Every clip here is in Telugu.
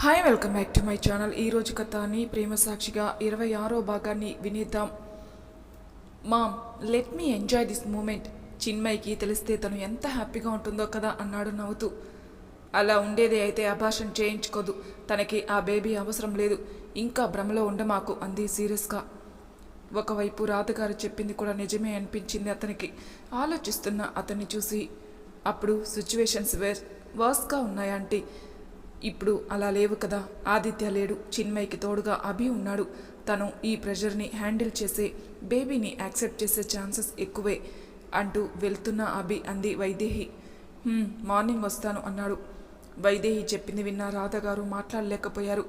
Hi welcome back to my channel ఈరోజు కథాని ప్రేమ సాక్షిగా ఇరవై ఆరో భాగాన్ని వినేద్దాం. Mom let me enjoy this moment చిన్మయికి తెలిస్తే తను ఎంత హ్యాపీగా ఉంటుందో కదా అన్నాడు నవ్వుతూ. అలా ఉండేది అయితే అభాషణ చేయించుకోదు. తనకి ఆ బేబీ అవసరం లేదు. ఇంకా భ్రమలో ఉండమాకు అంది సీరియస్గా. ఒకవైపు రాధగారు చెప్పింది కూడా నిజమే అనిపించింది అతనికి. ఆలోచిస్తున్న అతన్ని చూసి అప్పుడు సిచ్యువేషన్స్ వేర్ వర్స్గా ఉన్నాయంటే ఇప్పుడు అలా లేవు కదా. ఆదిత్య లేడు. చిన్మయికి తోడుగా అభి ఉన్నాడు. తను ఈ ప్రెషర్ని హ్యాండిల్ చేసే బేబీని యాక్సెప్ట్ చేసే ఛాన్సెస్ ఎక్కువే అంటూ వెళ్తున్న అభి అంది వైదేహి. మార్నింగ్ వస్తాను అన్నాడు. వైదేహి చెప్పింది విన్న రాధగారు మాట్లాడలేకపోయారు.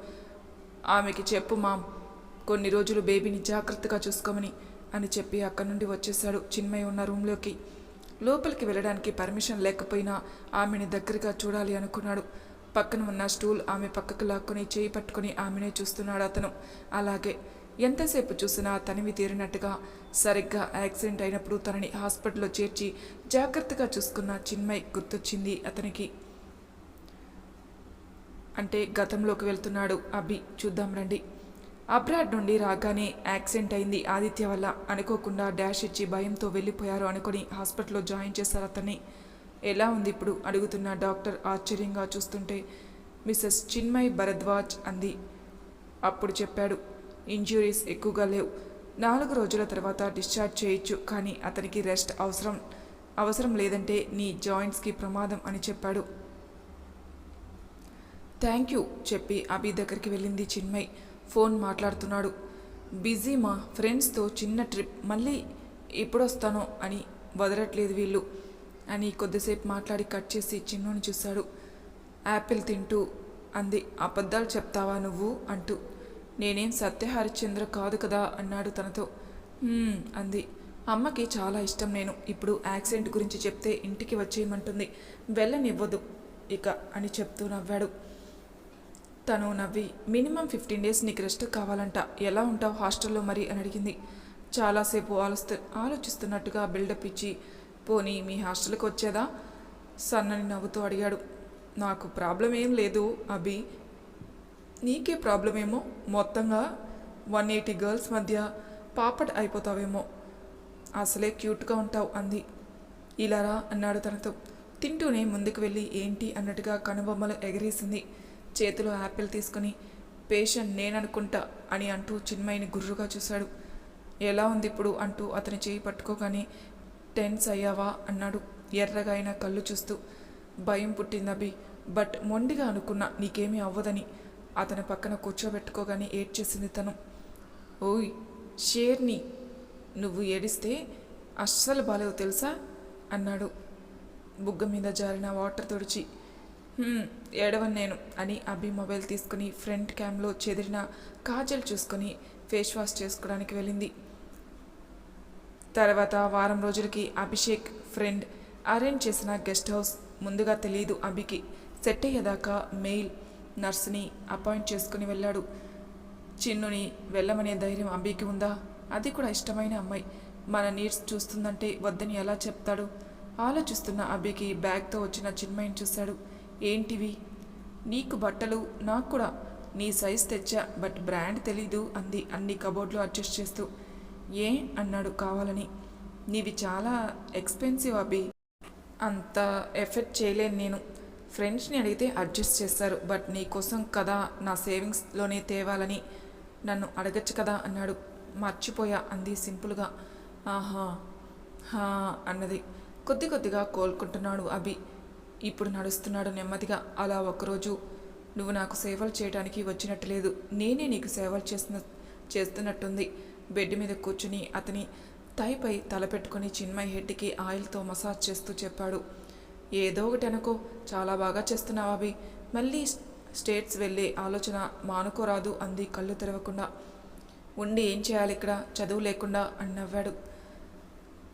ఆమెకి చెప్పు మామ్. కొన్ని రోజులు బేబీని జాగ్రత్తగా చూసుకోమని అని చెప్పి అక్కడి నుండి వచ్చేశాడు చిన్మయ్య ఉన్న రూమ్లోకి. లోపలికి వెళ్ళడానికి పర్మిషన్ లేకపోయినా ఆమెని దగ్గరగా చూడాలి అనుకున్నాడు. పక్కన ఉన్న స్టూల్ ఆమె పక్కకు లాక్కొని చేయి పట్టుకొని ఆమెనే చూస్తున్నాడు అతను. అలాగే ఎంతసేపు చూసినా తనివి తీరినట్టుగా సరిగ్గా యాక్సిడెంట్ అయినప్పుడు తనని హాస్పిటల్లో చేర్చి జాగ్రత్తగా చూసుకున్న చిన్మయ్ గుర్తొచ్చింది అతనికి. అంటే గతంలోకి వెళ్తున్నాడు అభి. చూద్దాం రండి. అబ్రాడ్ నుండి రాగానే యాక్సిడెంట్ అయింది ఆదిత్య వల్ల. అనుకోకుండా డాష్ ఇచ్చి భయంతో వెళ్ళిపోయారు అనుకుని హాస్పిటల్లో జాయిన్ చేశారు అతన్ని. ఎలా ఉంది ఇప్పుడు? అడుగుతున్న డాక్టర్ ఆశ్చర్యంగా చూస్తుంటే మిస్సెస్ చిన్మయ్ భరద్వాజ్ అంది. అప్పుడు చెప్పాడు ఇంజ్యూరీస్ ఎక్కువగా లేవు. నాలుగు రోజుల తర్వాత డిశ్చార్జ్ చేయొచ్చు కానీ అతనికి రెస్ట్ అవసరం. అవసరం లేదంటే నీ జాయింట్స్కి ప్రమాదం అని చెప్పాడు. థ్యాంక్ యూ చెప్పి అభి దగ్గరికి వెళ్ళింది చిన్మయ్. ఫోన్ మాట్లాడుతున్నాడు. బిజీ మా ఫ్రెండ్స్తో చిన్న ట్రిప్ మళ్ళీ ఎప్పుడొస్తానో అని వదలట్లేదు వీళ్ళు. అని కొద్దిసేపు మాట్లాడి కట్ చేసి చిన్నోని చూశాడు. యాపిల్ తింటూ అంది అబద్ధాలు చెప్తావా నువ్వు? అంటూ. నేనేం సత్యహరిశ్చంద్ర కాదు కదా? అన్నాడు తనతో. అంది. అమ్మకి చాలా ఇష్టం నేను. ఇప్పుడు యాక్సిడెంట్ గురించి చెప్తే ఇంటికి వచ్చేయమంటుంది. వెళ్ళనివ్వదు ఇక అని చెప్తూ నవ్వాడు. తను నవ్వి మినిమం ఫిఫ్టీన్ డేస్ నీకు రెస్ట్ కావాలంట. ఎలా ఉంటావు హాస్టల్లో మరి? అని అడిగింది. చాలాసేపు ఆలోస్తు ఆలోచిస్తున్నట్టుగా బిల్డప్ ఇచ్చి పోనీ మీ హాస్టల్కి వచ్చేదా? సన్నని నవ్వుతూ అడిగాడు. నాకు ప్రాబ్లం ఏం లేదు అభి. నీకే ప్రాబ్లం ఏమో మొత్తంగా వన్ ఎయిటీ గర్ల్స్ మధ్య పాపట అయిపోతావేమో. అసలే క్యూట్గా ఉంటావు అంది. ఇలారా అన్నాడు తనతో. తింటూనే ముందుకు వెళ్ళి ఏంటి అన్నట్టుగా కనుబొమ్మలు ఎగరేసింది. చేతిలో యాపిల్ తీసుకుని పేషెంట్ నేననుకుంటా అని అంటూ చిన్మయిని గుర్రుగా చూశాడు. ఎలా ఉంది ఇప్పుడు అంటూ అతని చేయి పట్టుకోగానే టెన్స్ అయ్యావా? అన్నాడు ఎర్రగా అయిన కళ్ళు చూస్తూ. భయం పుట్టింది అభి. బట్ మొండిగా అనుకున్నా నీకేమీ అవ్వదని. అతని పక్కన కూర్చోబెట్టుకోగానే ఏడ్చేసింది తను. ఓయ్ షేర్ని నువ్వు ఏడిస్తే అస్సలు బాలేవు తెలుసా? అన్నాడు. బుగ్గ మీద జారిన వాటర్ తుడిచి. ఏడవను నేను అని అభి మొబైల్ తీసుకుని ఫ్రంట్ క్యామ్లో చెదిరిన కాజల్ చూసుకొని ఫేస్ వాష్ చేసుకోవడానికి వెళ్ళింది. తర్వాత వారం రోజులకి అభిషేక్ ఫ్రెండ్ అరేంజ్ చేసిన గెస్ట్ హౌస్ ముందుగా తెలియదు అభికి. సెట్ అయ్యేదాకా మెయిల్ నర్స్ని అపాయింట్ చేసుకుని వెళ్ళాడు. చిన్నుని వెళ్ళమనే ధైర్యం అభికి ఉందా? అది కూడా ఇష్టమైన అమ్మాయి. మన నీడ్స్ చూస్తుందంటే వద్దని ఎలా చెప్తాడు? ఆలోచిస్తున్న అభికి బ్యాగ్తో వచ్చిన చిన్మయిని చూశాడు. ఏంటివి? నీకు బట్టలు నాకు కూడా. నీ సైజ్ తెచ్చా బట్ బ్రాండ్ తెలీదు అంది అన్ని కబోర్డ్లో అడ్జస్ట్ చేస్తూ. ఏ అన్నాడు కావాలని. నీవి చాలా ఎక్స్పెన్సివ్ అభి. అంత ఎఫెక్ట్ చేయలేను నేను. ఫ్రెండ్స్ని అడిగితే అడ్జస్ట్ చేస్తారు బట్ నీ కోసం కదా నా సేవింగ్స్లోనే తేవాలని. నన్ను అడగచ్చు కదా అన్నాడు. మర్చిపోయా అంది సింపుల్గా. ఆహా హా అన్నది. కొద్ది కొద్దిగా కోలుకుంటున్నాడు అభి. ఇప్పుడు నడుస్తున్నాడు నెమ్మదిగా. అలా ఒకరోజు నువ్వు నాకు సేవలు చేయడానికి వచ్చినట్టు లేదు. నేనే నీకు సేవలు చేస్తున్న చేస్తున్నట్టుంది. బెడ్ మీద కూర్చుని అతని తైపై తలపెట్టుకుని చిన్మయ్ హెడ్కి ఆయిల్తో మసాజ్ చేస్తూ చెప్పాడు. ఏదో ఒకటి అనుకో చాలా బాగా చేస్తున్నావు అభి. మళ్ళీ స్టేట్స్ వెళ్ళే ఆలోచన మానుకోరాదు అంది కళ్ళు తెరవకుండా. ఉండి ఏం చేయాలి ఇక్కడ? చదువు లేకుండా అని నవ్వాడు.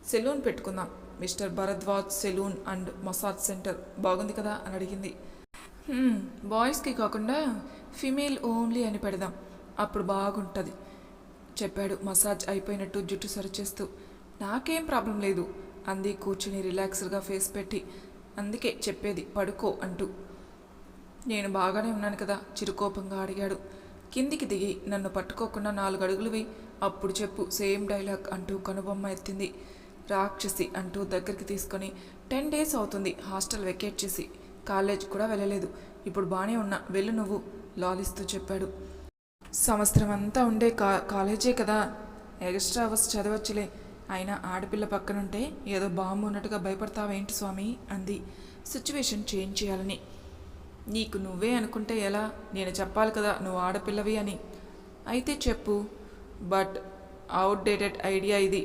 సెలూన్ పెట్టుకుందాం. Mister Bharadwaj salon and massage centre. బాగుంది కదా? అని అడిగింది. బాయ్స్కి కాకుండా ఫిమేల్ ఓన్లీ అని పెడదాం. అప్పుడు బాగుంటుంది. చెప్పాడు. మసాజ్ అయిపోయినట్టు జుట్టు సరిచేస్తూ. నాకేం ప్రాబ్లం లేదు. అంది కూర్చుని రిలాక్స్డ్గా ఫేస్ పెట్టి. అందుకే చెప్పేది పడుకో అంటూ. నేను బాగానే ఉన్నాను కదా? చిరుకోపంగా అడిగాడు. కిందికి దిగి నన్ను పట్టుకోకుండా నాలుగు అడుగులు వేయి. అప్పుడు చెప్పు సేమ్ డైలాగ్ అంటూ కనుబొమ్మ ఎత్తింది. రాక్షసి అంటూ దగ్గరికి తీసుకొని టెన్ డేస్ అవుతుంది హాస్టల్ వెకేట్ చేసి. కాలేజ్ కూడా వెళ్ళలేదు. ఇప్పుడు బాగానే ఉన్నా. వెళ్ళు నువ్వు లాలిస్తూ చెప్పాడు. సంవత్సరం అంతా ఉండే కా కాలేజే కదా. ఎక్స్ట్రా అవర్స్ చదవచ్చులే. అయినా ఆడపిల్ల పక్కనుంటే ఏదో బాంబు ఉన్నట్టుగా భయపడతావేంటి స్వామి? అంది. సిచ్యువేషన్ చేంజ్ చేయాలని. నీకు నువ్వే అనుకుంటే ఎలా? నేను చెప్పాలి కదా నువ్వు ఆడపిల్లవి అని. అయితే చెప్పు. బట్ అవుట్డేటెడ్ ఐడియా ఇది.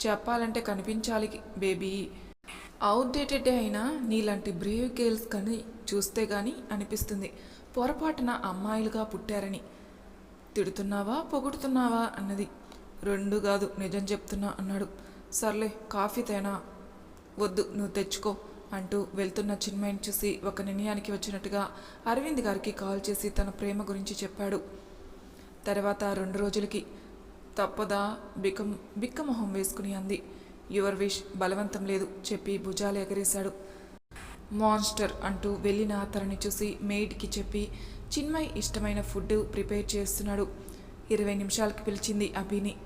చెప్పాలంటే కనిపించాలి బేబీ. అవుట్డేటెడ్ అయినా నీలాంటి బ్రేవ్ గేల్స్ కానీ చూస్తే కానీ అనిపిస్తుంది. పొరపాటున అమ్మాయిలుగా పుట్టారని. తిడుతున్నావా పొగుడుతున్నావా అన్నది. రెండు కాదు నిజం చెప్తున్నా అన్నాడు. సర్లే కాఫీ తేనా? వద్దు నువ్వు తెచ్చుకో అంటూ వెళ్తున్న చిన్మయిని చూసి ఒక నిర్ణయానికి వచ్చినట్టుగా అరవింద్ గారికి కాల్ చేసి తన ప్రేమ గురించి చెప్పాడు. తర్వాత రెండు రోజులకి తప్పదా బికం బిక్కమొహం వేసుకుని అంది. యువర్ విష్ బలవంతం లేదు చెప్పి భుజాలు ఎగరేశాడు. మాన్స్టర్ అంటూ వెళ్ళిన అతనిని చూసి మెయిడ్కి చెప్పి చిన్మయ్ ఇష్టమైన ఫుడ్ ప్రిపేర్ చేస్తున్నాడు. ఇరవై నిమిషాలకి పిలిచింది అభిని.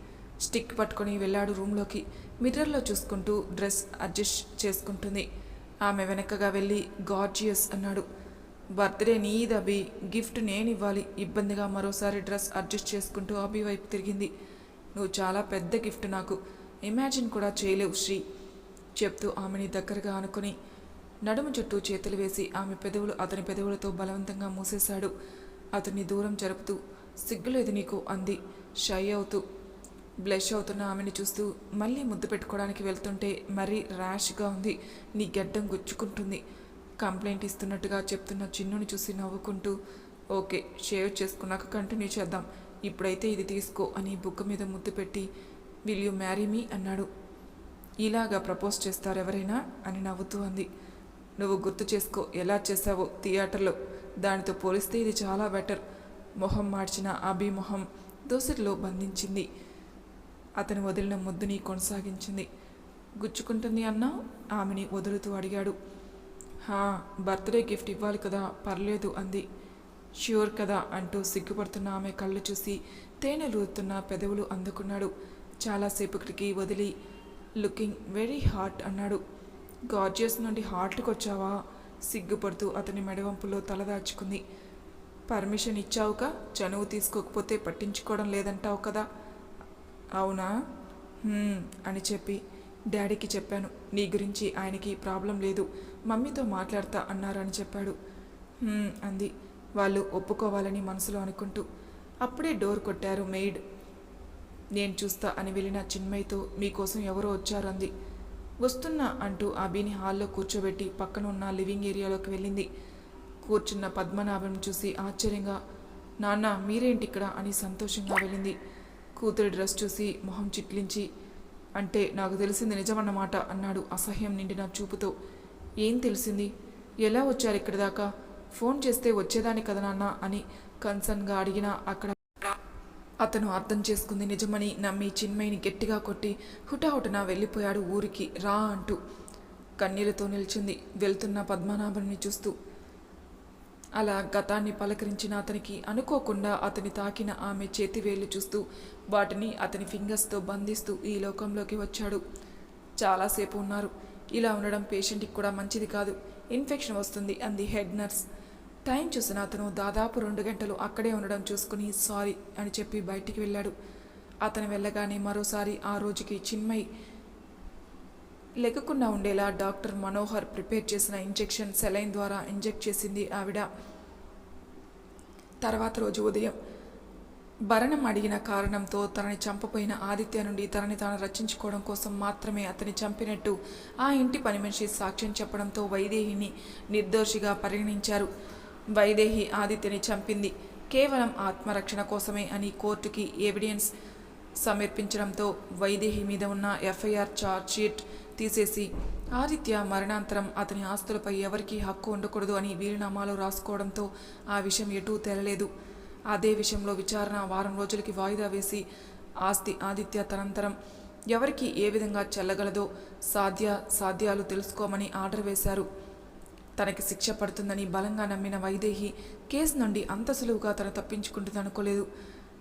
స్టిక్ పట్టుకొని వెళ్ళాడు రూమ్లోకి. మిర్రర్లో చూసుకుంటూ డ్రెస్ అడ్జస్ట్ చేసుకుంటుంది. ఆమె వెనకగా వెళ్ళి గార్జియస్ అన్నాడు. బర్త్డే నీది అభి. గిఫ్ట్ నేను ఇవ్వాలి ఇబ్బందిగా మరోసారి డ్రెస్ అడ్జస్ట్ చేసుకుంటూ అభి వైపు తిరిగింది. నువ్వు చాలా పెద్ద గిఫ్ట్ నాకు. ఇమాజిన్ కూడా చేయలేవు శ్రీ. చెప్తూ ఆమెని దగ్గరగా అనుకుని నడుము చుట్టూ చేతులు వేసి ఆమె పెదవులు అతని పెదవులతో బలవంతంగా మూసేశాడు. అతన్ని దూరం జరుపుతూ సిగ్గులేదు నీకు అంది. షై అవుతూ బ్లష్ అవుతున్న ఆమెని చూస్తూ మళ్ళీ ముద్దు పెట్టుకోవడానికి వెళ్తుంటే మరీ ర్యాష్గా ఉంది. నీ గడ్డం గుచ్చుకుంటుంది. కంప్లైంట్ ఇస్తున్నట్టుగా చెప్తున్న చిన్నుని చూసి నవ్వుకుంటూ ఓకే షేవ్ చేసుకున్నాక కంటిన్యూ చేద్దాం. ఇప్పుడైతే ఇది తీసుకో అని బుక్క మీద ముద్దు పెట్టి విల్ యూ మ్యారీ మీ? అన్నాడు. ఇలాగా ప్రపోజ్ చేస్తారు ఎవరైనా అని నవ్వుతూ అంది. నువ్వు గుర్తు చేసుకో ఎలా చేసావో థియేటర్లో. దానితో పోలిస్తే ఇది చాలా బెటర్. మొహం మార్చిన అభి మొహం బంధించింది. అతను వదిలిన ముద్దుని కొనసాగించింది. గుచ్చుకుంటుంది అన్నా? ఆమెని వదులుతూ అడిగాడు. హా బర్త్డే గిఫ్ట్ ఇవ్వాలి కదా పర్లేదు అంది. ష్యూర్ కదా అంటూ సిగ్గుపడుతున్న ఆమె కళ్ళు చూసి తేనె రూతున్న పెదవులు అందుకున్నాడు. చాలాసేపటికి వదిలి లుకింగ్ వెరీ హాట్ అన్నాడు. గార్జియస్ నుండి హార్ట్కి వచ్చావా? సిగ్గుపడుతూ అతని మెడవంపులో తలదాచుకుంది పర్మిషన్ ఇచ్చావుగా చనువు తీసుకోకపోతే పట్టించుకోవడం లేదంటావు కదా. అవునా? అని చెప్పి డాడీకి చెప్పాను. నీ గురించి ఆయనకి ప్రాబ్లం లేదు. మమ్మీతో మాట్లాడతా అన్నారని చెప్పాడు. అంది. వాళ్ళు ఒప్పుకోవాలని మనసులో అనుకుంటూ. అప్పుడే డోర్ కొట్టారు మెయిడ్. నేను చూస్తా అని వెళ్ళిన చిన్మయ్తో మీకోసం ఎవరో వచ్చారంది. వస్తున్నా అంటూ అభిని హాల్లో కూర్చోబెట్టి పక్కన ఉన్న లివింగ్ ఏరియాలోకి వెళ్ళింది. కూర్చున్న పద్మనాభం చూసి ఆశ్చర్యంగా నాన్న మీరేంటి ఇక్కడ అని సంతోషంగా వెళ్ళింది. కూతురి డ్రెస్ చూసి మొహం చిట్లించి అంటే నాకు తెలిసింది నిజమన్నమాట అన్నాడు అసహ్యం నిండిన చూపుతో. ఏం తెలిసింది? ఎలా వచ్చారు ఇక్కడ దాకా? ఫోన్ చేస్తే వచ్చేదాన్ని కదా నాన్న అని కన్సర్న్గా అడిగినా అక్కడ అతను అర్థం చేసుకుంది నిజమని నమ్మి చిన్మయిని గట్టిగా కొట్టి హుటాహుటన వెళ్ళిపోయాడు ఊరికి రా అంటూ. కన్నీళ్ళతో నిల్చుంది వెళ్తున్న పద్మనాభుని చూస్తూ. అలా గతాన్ని పలకరించిన అతనికి అనుకోకుండా అతని తాకిన ఆమె చేతివేళ్ళు చూస్తూ వాటిని అతని ఫింగర్స్తో బంధిస్తూ ఈ లోకంలోకి వచ్చాడు. చాలాసేపు ఉన్నారు. ఇలా ఉండడం పేషెంట్కి కూడా మంచిది కాదు. ఇన్ఫెక్షన్ వస్తుంది అంది హెడ్ నర్స్ టైం చూసిన అతను దాదాపు రెండు గంటలు అక్కడే ఉండడం చూసుకుని సారీ అని చెప్పి బయటికి వెళ్ళాడు. అతను వెళ్ళగానే మరోసారి ఆ రోజుకి చిన్మయ్ లెక్కకుండా ఉండేలా డాక్టర్ మనోహర్ ప్రిపేర్ చేసిన ఇంజెక్షన్ సెలైన్ ద్వారా ఇంజెక్ట్ చేసింది ఆవిడ. తర్వాత రోజు ఉదయం భరణం అడిగిన కారణంతో తనని చంపపోయిన ఆదిత్య నుండి తనని తాను రక్షించుకోవడం కోసం మాత్రమే అతని చంపినట్టు ఆ ఇంటి పని మనిషి సాక్ష్యం చెప్పడంతో వైదేహిని నిర్దోషిగా పరిగణించారు. వైదేహి ఆదిత్యని చంపింది. కేవలం ఆత్మరక్షణ కోసమే అని కోర్టుకి ఎవిడెన్స్ సమర్పించడంతో వైదేహి మీద ఉన్న ఎఫ్ఐఆర్ ఛార్జ్షీట్ తీసేసి ఆదిత్య మరణాంతరం అతని ఆస్తులపై ఎవరికీ హక్కు ఉండకూడదు అని వీలునామాలో రాసుకోవడంతో ఆ విషయం ఎటూ తేలలేదు. అదే విషయంలో విచారణ వారం రోజులకి వాయిదా వేసి ఆస్తి ఆదిత్య తనంతరం ఎవరికి ఏ విధంగా చెల్లగలదో సాధ్య సాధ్యాలు తెలుసుకోమని ఆర్డర్ వేశారు. తనకి శిక్ష పడుతుందని బలంగా నమ్మిన వైదేహి కేసు నుండి అంత సులువుగా తను తప్పించుకుంటుందనుకోలేదు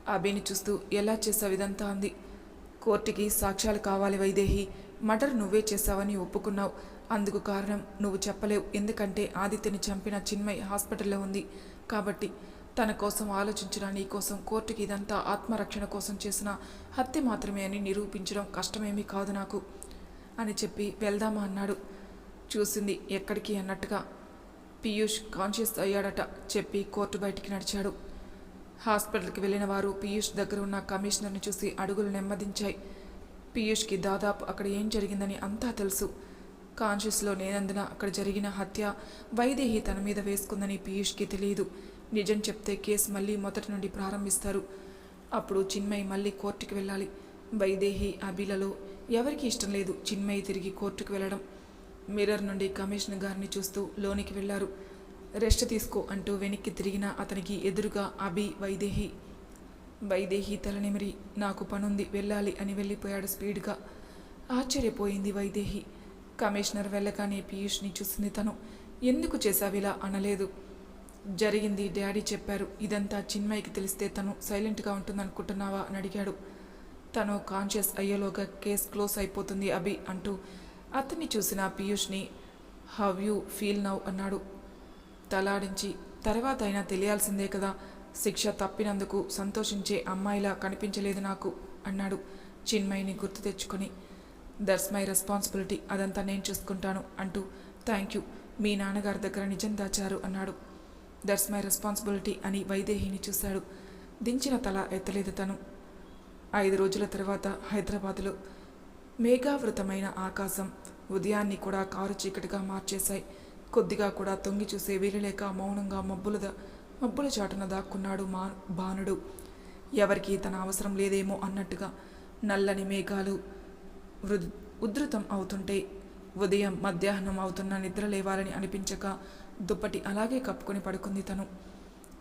అభిని చూస్తూ ఎలా చేసావు ఇదంతా అంది. కోర్టుకి సాక్ష్యాలు కావాలి వైదేహి. మర్డర్ నువ్వే చేశావని ఒప్పుకున్నావు. అందుకు కారణం నువ్వు చెప్పలేవు. ఎందుకంటే ఆదిత్యని చంపిన చిన్మయ్ హాస్పిటల్లో ఉంది. కాబట్టి తన కోసం ఆలోచించిన నీ కోసం కోర్టుకి ఇదంతా ఆత్మరక్షణ కోసం చేసిన హత్య మాత్రమే అని నిరూపించడం కష్టమేమీ కాదు నాకు అని చెప్పి వెళ్దామా అన్నాడు. చూసింది ఎక్కడికి అన్నట్టుగా. పీయూష్ కాన్షియస్ అయ్యాడట చెప్పి కోర్టు బయటికి నడిచాడు. హాస్పిటల్కి వెళ్ళిన వారు పీయూష్ దగ్గర ఉన్న కమిషనర్ని చూసి అడుగులు నెమ్మదించాయి. పీయూష్కి దాదాపు అక్కడ ఏం జరిగిందని అంతా తెలుసు. కాన్షియస్లో లేనందున అక్కడ జరిగిన హత్య వైదేహి తన మీద వేసుకుందని పీయూష్కి తెలియదు. నిజం చెప్తే కేసు మళ్ళీ మొదటి నుండి ప్రారంభిస్తారు. అప్పుడు చిన్మయి మళ్ళీ కోర్టుకి వెళ్ళాలి. వైదేహి అభిలలో ఎవరికి ఇష్టం లేదు చిన్మయి తిరిగి కోర్టుకు వెళ్ళడం. మిర్రర్ నుండి కమిషనర్ గారిని చూస్తూ లోనికి వెళ్ళారు. రెస్ట్ తీసుకో అంటూ వెనక్కి తిరిగిన అతనికి ఎదురుగా అభి వైదేహి. వైదేహి తలనిమిరి నాకు పనుంది వెళ్ళాలి అని వెళ్ళిపోయాడు స్పీడ్గా. ఆశ్చర్యపోయింది వైదేహి. కమిషనర్ వెళ్ళగానే పీయూష్ని చూసింది తను. ఎందుకు చేశావిలా అనలేదు? జరిగింది డాడీ చెప్పారు. ఇదంతా చిన్మయికి తెలిస్తే తను సైలెంట్గా ఉంటుందనుకుంటున్నావా అని అడిగాడు. తను కాన్షియస్ అయ్యేలోగా కేస్ క్లోజ్ అయిపోతుంది అభి అంటూ అతన్ని చూసిన పీయూష్ని హవ్ యూ ఫీల్ నవ్ అన్నాడు. తలాడించి తర్వాత అయినా తెలియాల్సిందే కదా శిక్ష తప్పినందుకు సంతోషించే అమ్మాయిలా కనిపించలేదు నాకు అన్నాడు చిన్మయిని గుర్తు తెచ్చుకొని. దట్స్ మై రెస్పాన్సిబిలిటీ అదంతా నేను చూసుకుంటాను అంటూ థ్యాంక్ యూ మీ నాన్నగారి దగ్గర నిజం దాచారు అన్నాడు. దట్స్ మై రెస్పాన్సిబిలిటీ అని వైదేహిని చూశాడు. దించిన తల ఎత్తలేదు తను. ఐదు రోజుల తర్వాత హైదరాబాదులో మేఘావృతమైన ఆకాశం ఉదయాన్ని కూడా కారు చీకటిగా మార్చేశాయి. కొద్దిగా కూడా తొంగి చూసే వీలులేక మౌనంగా మబ్బుల మబ్బుల చాటున దాక్కున్నాడు మా బాణుడు ఎవరికి తన అవసరం లేదేమో అన్నట్టుగా నల్లని మేఘాలు వృద్ ఉధృతం అవుతుంటే ఉదయం మధ్యాహ్నం అవుతున్న నిద్ర లేవాలని అనిపించక దుప్పటి అలాగే కప్పుకొని పడుకుంది తను.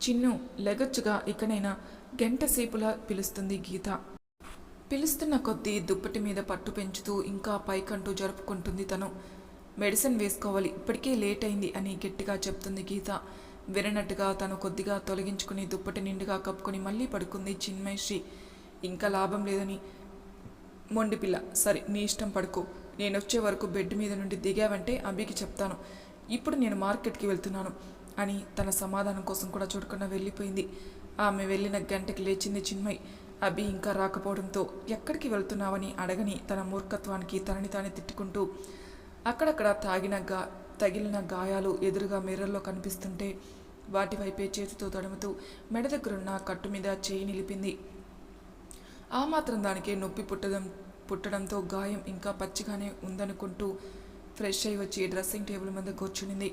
చిన్ను లెగచ్చుగా ఇకనైనా గంటసేపులా పిలుస్తుంది గీత. పిలుస్తున్న కొద్దీ దుప్పటి మీద పట్టు పెంచుతూ ఇంకా పైకంటూ జరుపుకుంటుంది తను. మెడిసిన్ వేసుకోవాలి ఇప్పటికే లేట్ అయింది అని గట్టిగా చెప్తుంది గీత. విననట్టుగా తను కొద్దిగా తొలగించుకుని దుప్పటి నిండుగా కప్పుకొని మళ్ళీ పడుకుంది చిన్మయశ్రీ. ఇంకా లాభం లేదని. మొండి పిల్ల సరే నీ ఇష్టం పడుకో. నేను వచ్చే వరకు బెడ్ మీద నుండి దిగావంటే అభికి చెప్తాను. ఇప్పుడు నేను మార్కెట్కి వెళ్తున్నాను అని తన సమాధానం కోసం కూడా చూడకుండా వెళ్ళిపోయింది. ఆమె వెళ్ళిన గంటకి లేచింది చిన్మయ్. అభి ఇంకా రాకపోవడంతో ఎక్కడికి వెళ్తున్నావని అడగని తన మూర్ఖత్వానికి తనని తానే తిట్టుకుంటూ అక్కడక్కడ తాగిన గా తగిలిన గాయాలు ఎదురుగా మిర్రర్లో కనిపిస్తుంటే వాటి వైపే చేతితో తడుముతూ మెడ దగ్గరున్న కట్టు మీద చేయి నిలిపింది. ఆ మాత్రం దానికే నొప్పి పుట్టడం పుట్టడంతో గాయం ఇంకా పచ్చిగానే ఉందనుకుంటూ ఫ్రెష్ అయి వచ్చి డ్రెస్సింగ్ టేబుల్ మీద కూర్చునింది.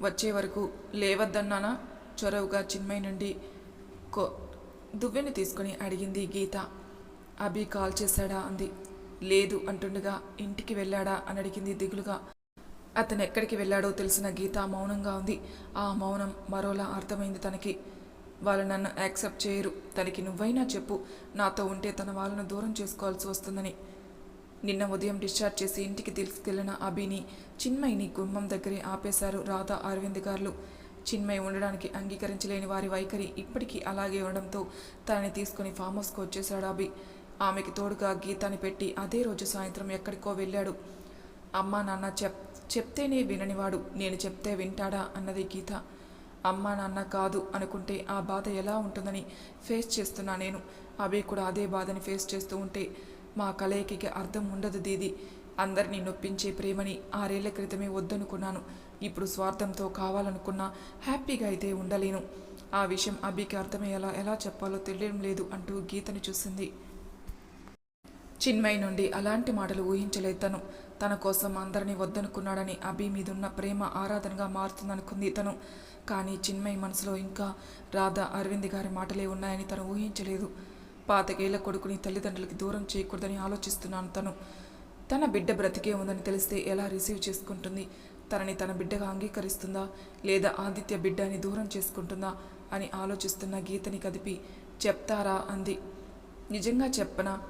వచ్చే వరకు లేవద్దన్నానా? చొరవుగా చిన్మయ్య నుండి కో దువ్వెని తీసుకుని అడిగింది గీత. అభి కాల్ చేశాడా? అంది. లేదు అంటుండగా ఇంటికి వెళ్ళాడా? అని అడిగింది దిగులుగా. అతను ఎక్కడికి వెళ్ళాడో తెలిసిన గీత మౌనంగా ఉంది. ఆ మౌనం మరోలా అర్థమైంది తనకి. వాళ్ళు నన్ను యాక్సెప్ట్ చేయరు. తనకి నువ్వైనా చెప్పు. నాతో ఉంటే తన వాళ్ళను దూరం చేసుకోవాల్సి వస్తుందని. నిన్న ఉదయం డిశ్చార్జ్ చేసి ఇంటికి తీసుకెళ్ళిన అభిని చిన్మయిని గుమ్మం దగ్గరే ఆపేశారు రాధా అరవింద్ గారు. చిన్మయి ఉండడానికి అంగీకరించలేని వారి వైఖరి ఇప్పటికీ అలాగే ఉండడంతో తనని తీసుకుని ఫామ్ హౌస్కు వచ్చేశాడు అభి. ఆమెకి తోడుగా గీతాన్ని పెట్టి అదే రోజు సాయంత్రం ఎక్కడికో వెళ్ళాడు. అమ్మా నాన్న చెప్ చెప్తేనే విననివాడు నేను చెప్తే వింటాడా? అన్నది గీత. అమ్మా నాన్న కాదు అనుకుంటే ఆ బాధ ఎలా ఉంటుందని ఫేస్ చేస్తున్నా నేను. అభి కూడా అదే బాధని ఫేస్ చేస్తూ ఉంటే మా కలయికకి అర్థం ఉండదు దీది. అందరినీ నొప్పించే ప్రేమని ఆరేళ్ళ క్రితమే వద్దనుకున్నాను. ఇప్పుడు స్వార్థంతో కావాలనుకున్నా హ్యాపీగా అయితే ఉండలేను. ఆ విషయం అభికి అర్థమయ్యేలా ఎలా చెప్పాలో తెలియడం లేదు అంటూ గీతని చూసింది. చిన్మయి నుండి అలాంటి మాటలు ఊహించలేదు తను. తన కోసం అందరినీ వద్దనుకున్నాడని అభి మీదున్న ప్రేమ ఆరాధనగా మారుతుందనుకుంది తను. కానీ చిన్మయి మనసులో ఇంకా రాధా అరవింద్ గారి మాటలే ఉన్నాయని తను ఊహించలేదు. పాతకేళ్ళ కొడుకుని తల్లిదండ్రులకి దూరం చేయకూడదని ఆలోచిస్తున్నాను తను. తన బిడ్డ బ్రతికే ఉందని తెలిస్తే ఎలా రిసీవ్ చేసుకుంటుంది? తనని తన బిడ్డగా అంగీకరిస్తుందా లేదా ఆదిత్య బిడ్డని దూరం చేసుకుంటుందా అని ఆలోచిస్తున్న గీతని కదిపి చెప్తారా అంది. నిజంగా చెప్పనా?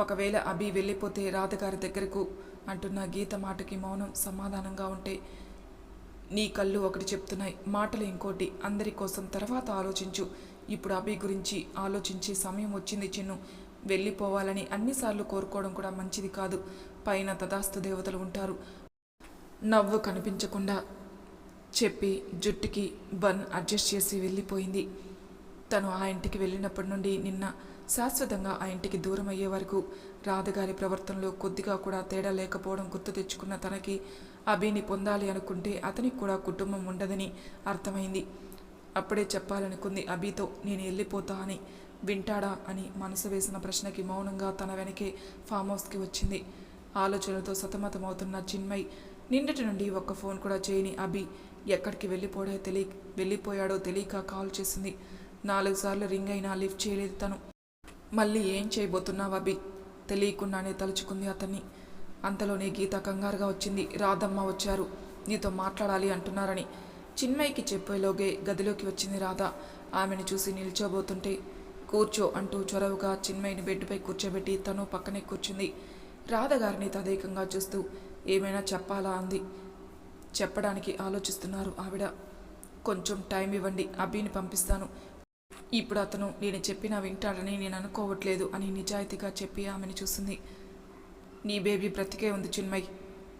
ఒకవేళ అభి వెళ్ళిపోతే రాధగారి దగ్గరకు అంటున్న గీత మాటకి మౌనం సమాధానంగా ఉంటే నీ కళ్ళు ఒకటి చెప్తున్నాయి మాటలు ఇంకోటి. అందరి కోసం తర్వాత ఆలోచించు. ఇప్పుడు అభి గురించి ఆలోచించే సమయం వచ్చింది చిన్ను. వెళ్ళిపోవాలని అన్నిసార్లు కోరుకోవడం కూడా మంచిది కాదు. పైన తదాస్తు దేవతలు ఉంటారు. నవ్వు కనిపించకుండా చెప్పి జుట్టుకి బన్ అడ్జస్ట్ చేసి వెళ్ళిపోయింది. తను ఆ ఇంటికి వెళ్ళినప్పటి నుండి నిన్న శాశ్వతంగా ఆ ఇంటికి దూరం అయ్యే వరకు రాధగారి ప్రవర్తనలో కొద్దిగా కూడా తేడా లేకపోవడం గుర్తు తెచ్చుకున్న తనకి అభిని పొందాలి అనుకుంటే అతనికి కూడా కుటుంబం ఉండదని అర్థమైంది. అప్పుడే చెప్పాలనుకుంది అభితో నేను వెళ్ళిపోతా అని వింటాడా? అని మనసు వేసిన ప్రశ్నకి మౌనంగా తన వెనకే ఫామ్ హౌస్కి వచ్చింది. ఆలోచనలతో సతమతమవుతున్న చిన్మయ్ నిన్నటి నుండి ఒక్క ఫోన్ కూడా చేయని అభి. ఎక్కడికి వెళ్ళిపోయా తెలియ వెళ్ళిపోయాడో తెలియక కాల్ చేసింది. నాలుగు సార్లు రింగ్ అయినా లిఫ్ట్ చేయలేదు తను. మళ్ళీ ఏం చేయబోతున్నావు అభి? తెలియకుండానే తలుచుకుంది అతన్ని. అంతలోనే గీత కంగారుగా వచ్చింది. రాధమ్మ వచ్చారు. నీతో మాట్లాడాలి అంటున్నారని. చిన్మయ్యకి చెప్పేలోగే గదిలోకి వచ్చింది రాధ. ఆమెను చూసి నిల్చోబోతుంటే కూర్చో అంటూ చొరవగా చిన్మయ్యని బెడ్పై కూర్చోబెట్టి తను పక్కనే కూర్చుంది. రాధ గారిని తదేకంగా చూస్తూ ఏమైనా చెప్పాలా అంది. చెప్పడానికి ఆలోచిస్తున్నారు ఆవిడ. కొంచెం టైం ఇవ్వండి అబ్బీని పంపిస్తాను. ఇప్పుడు అతను నేను చెప్పినా వింటాడని నేను అనుకోవట్లేదు అని నిజాయితీగా చెప్పి ఆమెను చూసింది. నీ బేబీ బ్రతికే ఉంది చిన్మయ్.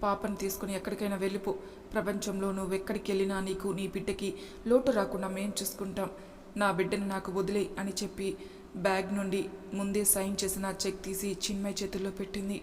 పాపను తీసుకుని ఎక్కడికైనా వెళ్ళిపో. ప్రపంచంలో నువ్వు ఎక్కడికి వెళ్ళినా నీకు నీ బిడ్డకి లోటు రాకుండా మేం చూసుకుంటాం. నా బిడ్డను నాకు వదిలే అని చెప్పి బ్యాగ్ నుండి ముందే సైన్ చేసిన చెక్ తీసి చిన్మయ్ చేతుల్లో పెట్టింది.